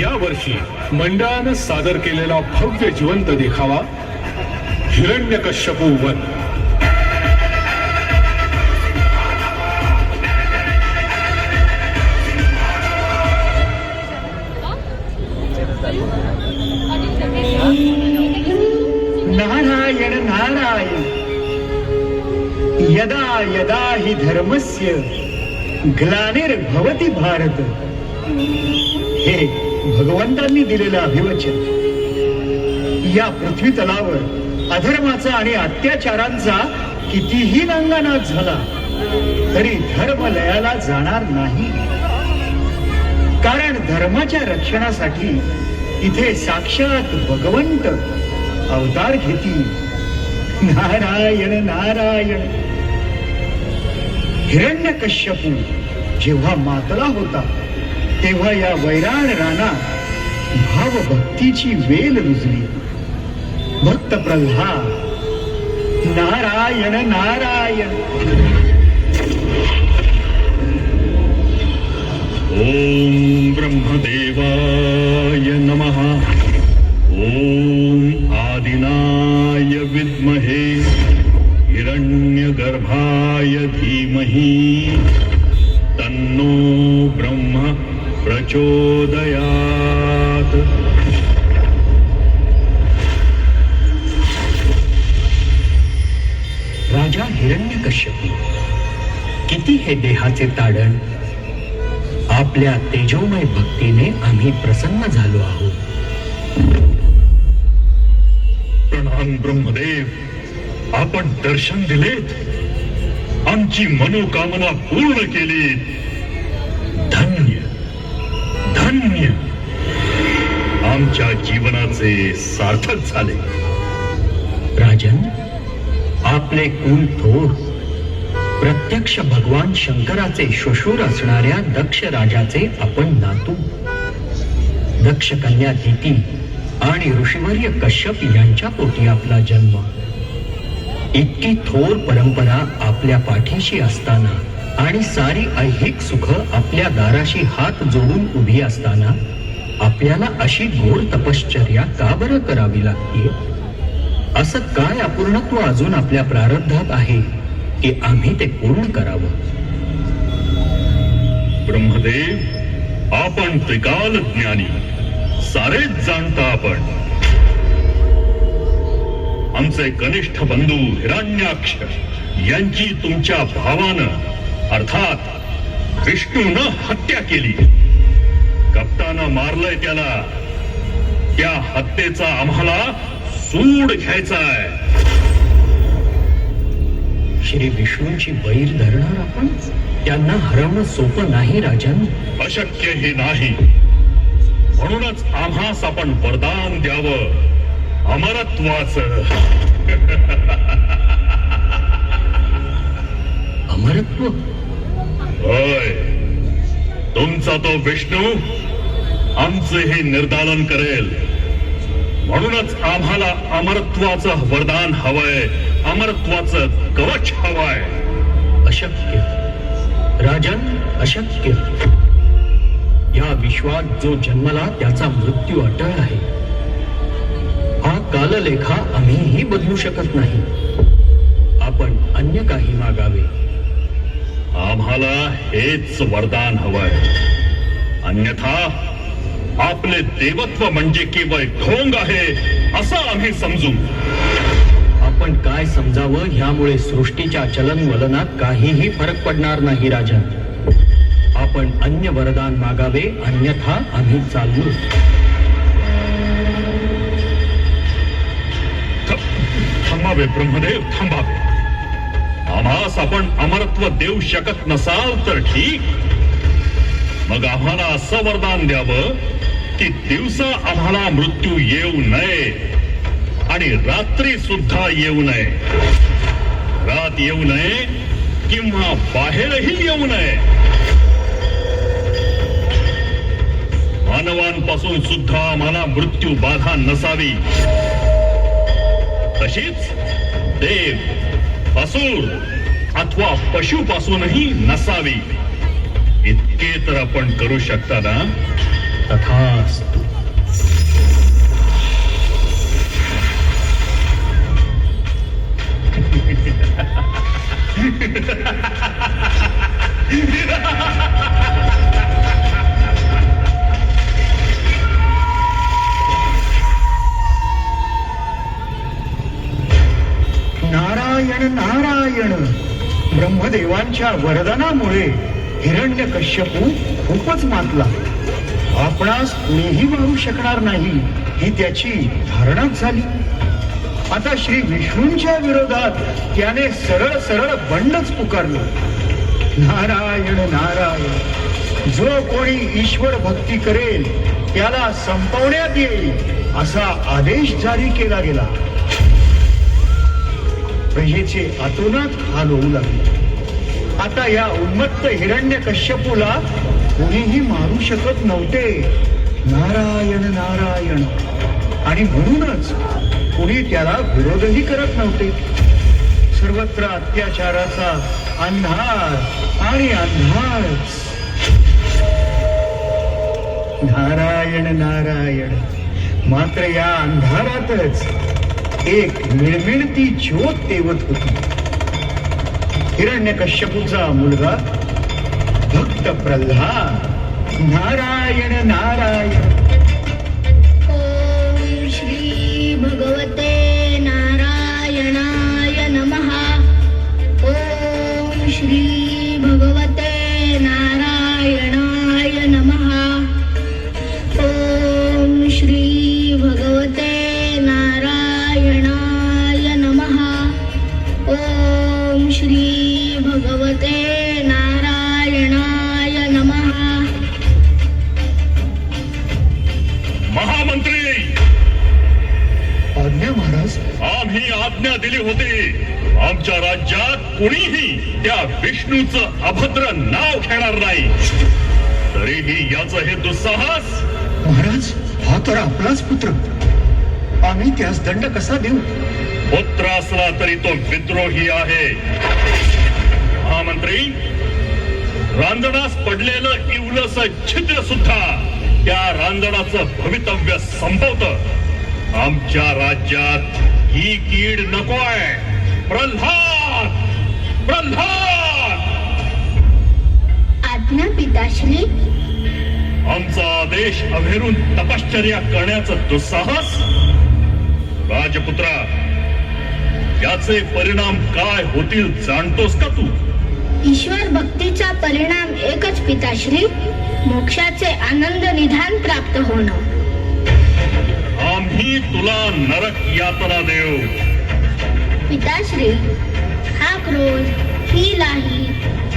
या वर्षी मंडळानं सादर केलेला भव्य जिवंत देखावा हिरण्यकश्यपू वन. नारायण नारायण यदा यदा हि धर्मस्य ग्लानिर्भवती भारत। हे भगवंतांनी दिलेलं अभिवचन. या पृथ्वी तलावर अधर्माचा आणि अत्याचारांचा कितीही नांगानाच झाला तरी धर्म लयाला जाणार नाही. कारण धर्माच्या रक्षणासाठी इथे साक्षात भगवंत अवतार घेतील. नारायण नारायण. हिरण्यकश्यपू जेव्हा मातला होता तेव्हा या वैराण रानात भावभक्तीची वेल रुजली. भक्त प्रल्हाद नारायण नारायण. देहाचे ताडण. आपल्या तेजोमय भक्तीने आम्ही प्रसन्न झालो आहोत. प्रणाम ब्रह्मदेव आपण दर्शन दिलेत. आमची मनोकामना पूर्ण केली धन्य धन्य. आमच्या जीवनाचे सार्थक झाले. राजन आपले कुल थोर प्रत्यक्ष भगवान शंकराचे श्वशूर असणाऱ्या दक्ष राजाचे आपण नातू. दक्ष कन्या दिती आणि ऋषीवर्य कश्यप यांच्या पोटी आपला जन्म. इतकी थोर परंपरा आपल्या पाठीशी असताना आणि सारी ऐहिक सुख आपल्या दाराशी हात जोडून उभी असताना आपल्याला अशी घोर तपश्चर्या का बरं करावी लागते असं काय अपूर्णत्व अजून आपल्या प्रारब्धात आहे? की आम्ही ते पूर्ण करावं. ब्रह्मदेव आपण त्रिकाल ज्ञानी. सारेच जाणता आपण. आमचे कनिष्ठ बंधू हिरण्याक्ष यांची तुमच्या भावानं अर्थात विष्णून हत्या केली. कप्तानं मारलंय त्याला. त्या हत्येचा आम्हाला सूड घ्यायचा आहे श्री विष्णूंची वैर धरणार आपण? त्यांना हरवणं सोपं नाही राजन. अशक्य हे नाही. म्हणूनच आम्हास आपण वरदान द्यावं. अमरत्वाचं. अमरत्व? होय. तुमचा तो विष्णू आमचे हे निर्दालन करेल. म्हणूनच आम्हाला अमरत्वाचं वरदान हवंय. अमरत्वाचं कवच हवंय. अशक्य. राजन अशक्य. या विश्वात जो जन्मला त्याचा मृत्यू अटळ आहे. हा काललेखा आम्हीही बदलू शकत नाही. आपण अन्य काही मागावे. आम्हाला हेच वरदान हवंय. अन्यथा आपले देवत्व म्हणजे केवळ ढोंग आहे असं आम्ही समजू. आपण काय समजावं ह्यामुळे सृष्टीच्या चलनवलनात काहीही फरक पडणार नाही राजा आपण अन्य वरदान मागावे अन्यथा आम्ही चाललो. थांबावे ब्रह्मदेव थांबावे आम्हास आपण अमरत्व देऊ शकत नसाल तर ठीक. मग आम्हाला असं वरदान द्यावं की दिवसा आम्हाला मृत्यू येऊ नये. आणि रात्री सुद्धा येऊ नये. रात येऊ नये किंवा बाहेरही येऊ नये. मानवांपासून सुद्धा आम्हाला मृत्यू बाधा नसावी. तशीच देव असुर अथवा पशुपासूनही नसावी. इतके तर आपण करू शकता ना? तथास्तु नारायण नारायण. ब्रह्मदेवांच्या वरदानामुळे हिरण्य कश्यपू खूपच मातला. आपणास कुणीही मारू शकणार नाही ही त्याची धारणाच झाली. आता श्री विष्णूंच्या विरोधात त्याने सरळ सरळ बंडच पुकारलं. नारायण नारायण जो कोणी ईश्वर भक्ती करेल त्याला संपवण्यात येईल असा आदेश जारी केला गेला. प्रजेचे आतोनात हाल होऊ लागले. आता या उन्मत्त हिरण्य कश्यपूला कोणीही मारू शकत नव्हते. नारायण नारायण. आणि म्हणूनच कोणी त्याला विरोधही करत नव्हते. सर्वत्र अत्याचाराचा अंधार आणि अंधार. नारायण नारायण मात्र या अंधारातच एक मिळमिळती ज्योत तेवत होती. हिरण्य कश्यपूचा मुलगा भक्त प्रल्हाद. नारायण नारायण. दिली होती. आमच्या राज्यात कुणीही त्या विष्णूचं अभद्र नाव घेणार नाही. तरीही याचं हे दुस्साहस महाराज हा तर आपलाच पुत्र. आम्ही त्यास दंड कसा देऊ? पुत्र असला तरी तो विद्रोही आहे. महामंत्री रांजणास पडलेलं इवलस छिद्र सुद्धा त्या रांजणाचं भवितव्य संपवत. आमच्या राज्यात ही कीड नकोय प्रल्हाद! प्रल्हाद! आज्ञा पिताश्री. आमचा आदेश अभेरून तपश्चर्या करण्याचं दुस्साहस? राजपुत्रा याचे परिणाम काय होतील जाणतोस का तू? ईश्वर भक्तीचा परिणाम एकच पिताश्री. मोक्षाचे आनंद निधान प्राप्त होणं. आम्ही तुला नरक यातना देऊ. पिताश्री हा क्रोध ही लाही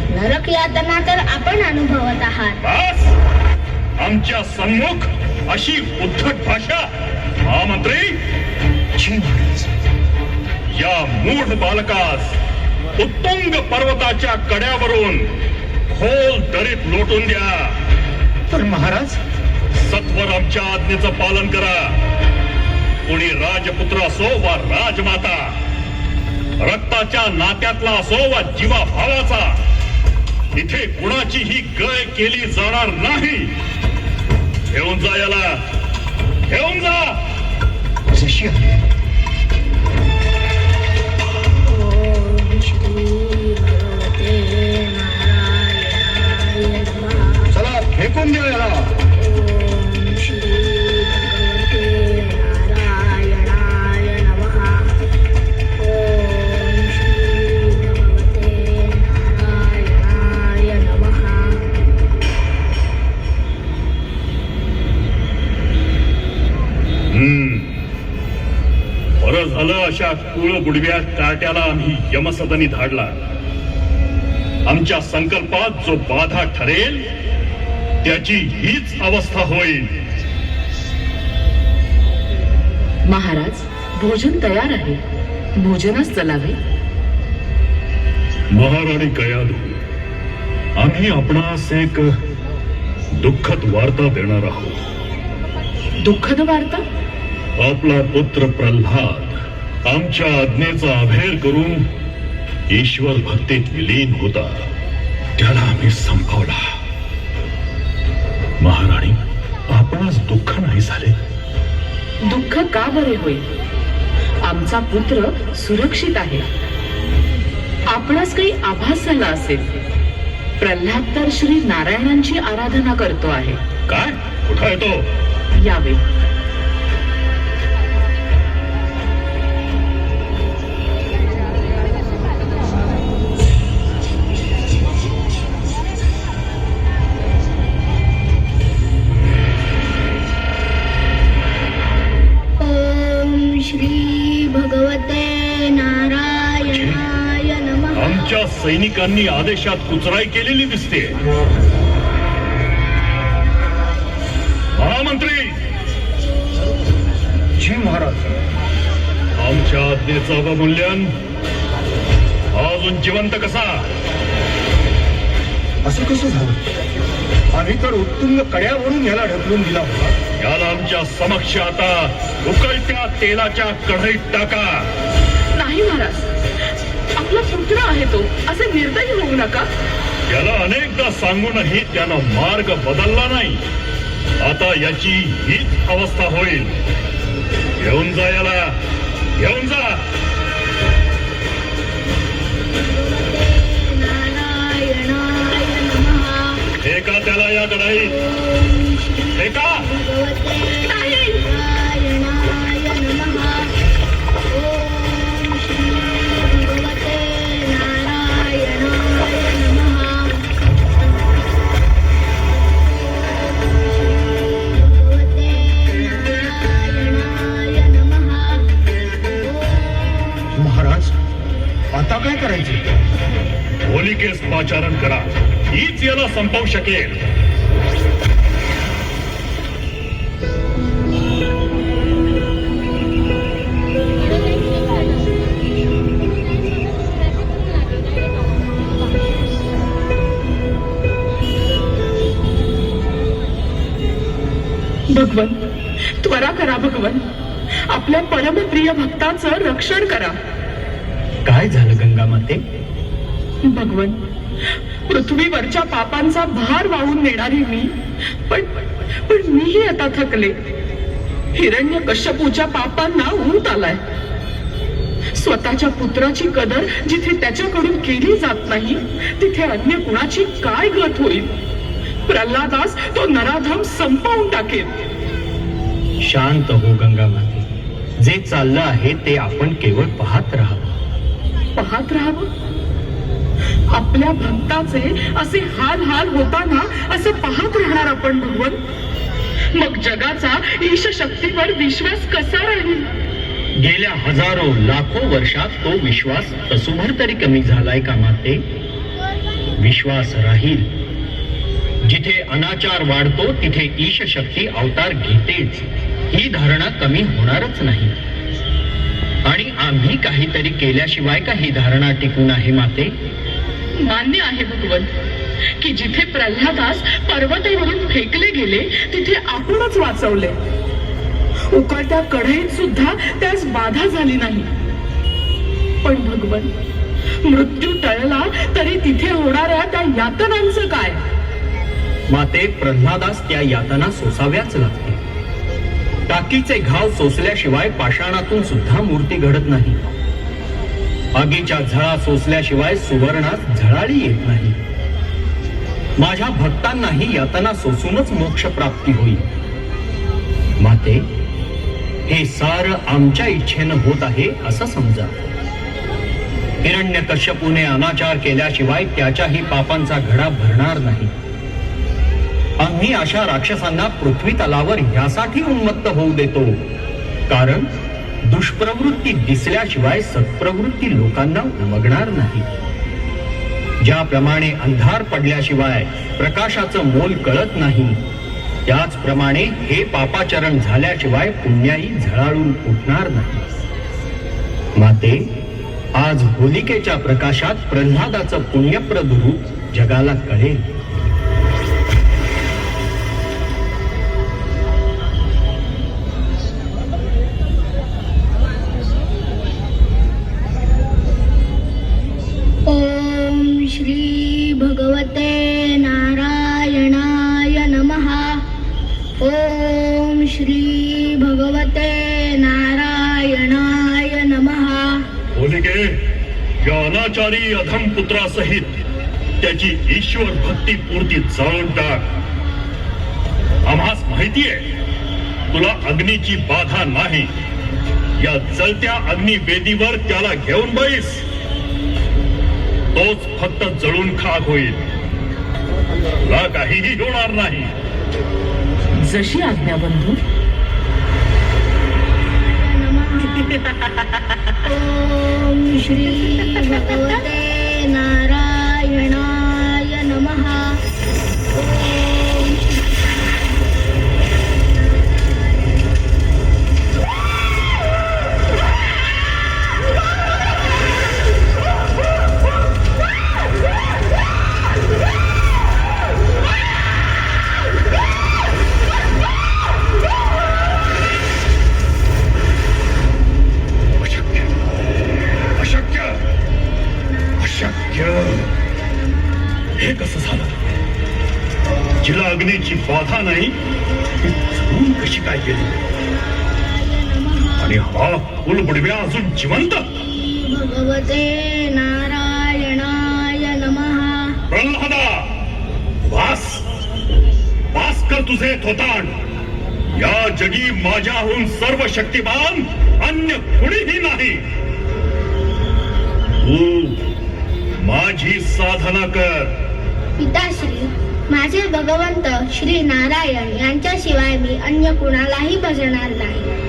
नरक यातना तर आपण अनुभवत आहात. बस आमच्या सन्मुख अशी उद्धट भाषा महामंत्री महाराज या मूढ बालकास उत्तुंग पर्वताच्या कड्यावरून खोल दरीत लोटून द्या. पण महाराज? सत्वर आमच्या आज्ञेचं पालन करा. कोणी राजपुत्र असो वा राजमाता रक्ताच्या नात्यातला असो वा जीवा भावाचा इथे कुणाची ही गय केली जाणार नाही. घेऊन जा याला. घेऊन जा. शिष्य चला फेकून देऊ याला. कुळ बुडव्या कार्ट्याला आम्ही यमसदनी धाडला. आमच्या संकल्पात जो बाधा ठरेल त्याची हीच अवस्था होईल. महाराज भोजन तयार आहे. भोजनास चलावे. महाराणी कयालू आम्ही आपणास एक दुःखद वार्ता देणार आहोत. दुःखद वार्ता? आपला पुत्र प्रल्हाद आमच्या आज्ञेचा अभेर करून ईश्वर भक्तीत विलीन होता. त्याला आम्ही संपवला. महाराणी आप आपणास दुःख नाही झाले? दुःख का बरे होईल? आमचा पुत्र सुरक्षित आहे. आपणास काही आभास झाला असेल. प्रल्हाद तर श्री नारायणांची आराधना करतो आहे. काय? कुठं येतो यावे सैनिकांनी आदेशात कुचराई केलेली दिसते. महामंत्री! जी महाराज. आमच्या आज्ञेचं अवमूल्यन अजून जिवंत कसा? असं कसं झालं? आम्ही तर उत्तुंग कड्यावरून याला ढकलून दिला होता. याला आमच्या समक्ष आता उकळत्या तेलाच्या कढईत टाका. नाही महाराज. आपला पुत्र आहे तो. असे निर्दयी होऊ नका. याला अनेकदा सांगूनही त्यानं मार्ग बदलला नाही. आता याची हीच अवस्था होईल. घेऊन जा याला. घेऊन जा. एका त्याला या कढईत श्री एका संपवू शकेल भगवन त्वरा करा भगवन. आपल्या परमप्रिय भक्ताचं रक्षण करा. काय झालं गंगामाते? भगवन पृथ्वीवरच्या पापांचा भार वाहून नेणारी मी. पण पण मीही आता थकले. हिरण्य कश्यपूच्या पापांना ऊत आलाय. स्वतःच्या पुत्राची कदर जिथे त्याच्याकडून केली जात नाही तिथे अन्य कुणाची काय गत होईल? प्रल्हादास तो नराधम संपवून टाकेल. शांत हो गंगामाते जे चाललं आहे ते आपण केवळ पाहत राहावं. पाहत राहावं? आपल्या भक्ताचे असे हाल हाल होताना असं पाहत राहणार आपण भगवन? मग जगाचा ईश शक्तीवर विश्वास कसा राहील? गेल्या हजारो लाखो वर्षात तो विश्वास तसुभर तरी कमी झालाय का माते? विश्वास राहील. जिथे अनाचार वाढतो तिथे ईश शक्ती अवतार घेतेच. ही धारणा कमी होणारच नाही. आणि आम्ही काहीतरी केल्याशिवाय का ही धारणा टिकून आहे माते? मान्य आहे भगवंत की जिथे प्रल्हादास पर्वतेवरून फेकले गेले तिथे आपणच वाचवले. उकळत्या कढईत सुद्धा त्यास बाधा झाली नाही. पण भगवंत मृत्यू टळला तरी तिथे होणाऱ्या त्या यातनांचं काय? माते प्रल्हादास त्या यातना सोसाव्याच लागते टाकीचे घाव सोसल्याशिवाय पाषाणातून सुद्धा मूर्ती घडत नाही. आगीच्या झळा सोसल्याशिवाय सुवर्णात झळाळी येत नाही. माझ्या भक्तांनाही यातना सोसूनच मोक्ष प्राप्ती होईल. माते हे सार आमच्या इच्छेनं होत आहे असं समजा. हिरण्य कश्यपूने अनाचार केल्याशिवाय त्याच्याही पापांचा घडा भरणार नाही. आम्ही अशा राक्षसांना पृथ्वी तलावर यासाठी उन्मत्त होऊ देतो. कारण दुष्प्रवृत्ती दिसल्याशिवाय सत्प्रवृत्ती लोकांना उमगणार नाही. ज्याप्रमाणे अंधार पडल्याशिवाय प्रकाशाचं मोल कळत नाही त्याचप्रमाणे हे पापाचरण झाल्याशिवाय पुण्याई झळाळून उठणार नाही. माते आज होलिकेच्या प्रकाशात प्रल्हादाचं पुण्यप्रद रूप जगाला कळेल. या अधम पुत्रासहित त्याची ईश्वर भक्ती पूर्ती जाळून टाक आम्हास माहितीये तुला अग्नीची बाधा नाही. या जळत्या अग्निवेदीवर त्याला घेऊन बैस तोच फक्त जळून खाक होईल. तुला काहीही होणार नाही. जशी आज्ञा बंधू ओम श्री भगवते नारायणा जिवंत. भगवते नारायणाय प्रल्हादा वास वास कर तुझे थोतांड या जगी माझ्याहून सर्व शक्तिमान अन्य कुणीही नाही. तू माझी साधना कर. पिताश्री माझे भगवंत श्री नारायण यांच्याशिवाय मी अन्य कुणालाही भजणार नाही.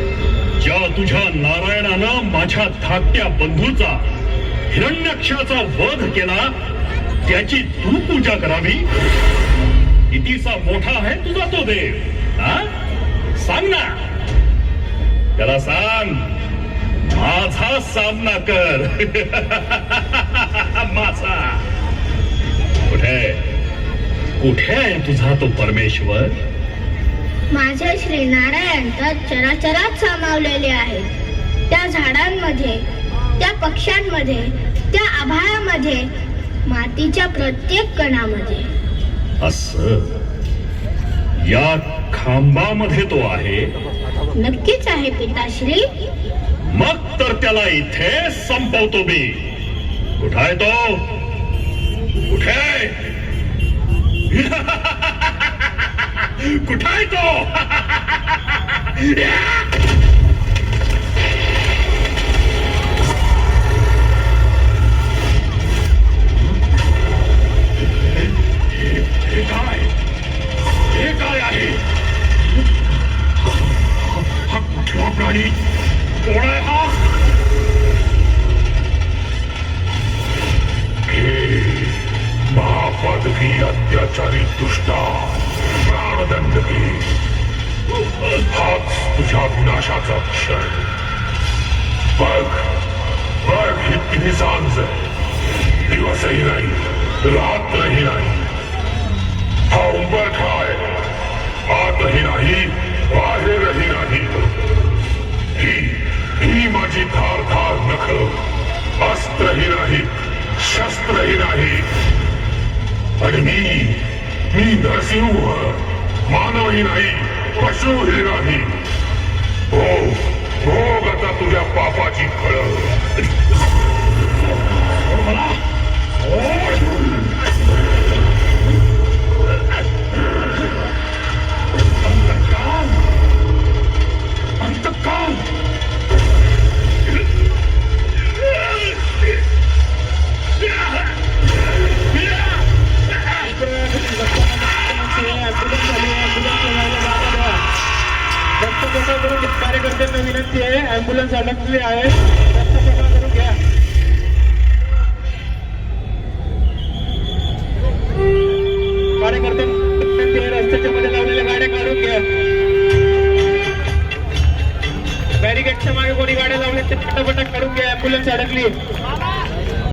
ज्या तुझ्या नारायणानं माझ्या धाकट्या बंधूचा हिरण्यक्षाचा वध केला त्याची तू पूजा करावी. कितीसा मोठा आहे तुझा तो देव. हा? सांग ना. त्याला सांग माझा सामना कर. माझा. कुठे? कुठे आहे तुझा तो परमेश्वर? माझे श्री नारायण तर चराचरात सामावलेले आहेत. त्या झाडांमध्ये त्या पक्ष्यांमध्ये त्या आभाळामध्ये मातीच्या प्रत्येक कणामध्ये. असं? या खांबामध्ये तो आहे? नक्कीच आहे पिताश्री. मग तर त्याला इथे संपवतो मी. कुठाय तो. कुठे कुठाय तो हे काय हे काय आहे हा कुठला प्राणी कोण आहे हा महापादकी अत्याचारी दुष्टा प्राणदंड घे हाच तुझ्या विनाशाचा क्षण बघ बघ ही सांज दिवसही नाही रात्रही नाही हा उंबर आतही नाही बाहेरही नाही ही ही माझी धार धार नख अस्त्रही नाही शस्त्रही नाही आणि मी मी नरसिंह मानवही नाही पशुही नाही हो भोग आता तुझ्या पापाची फळ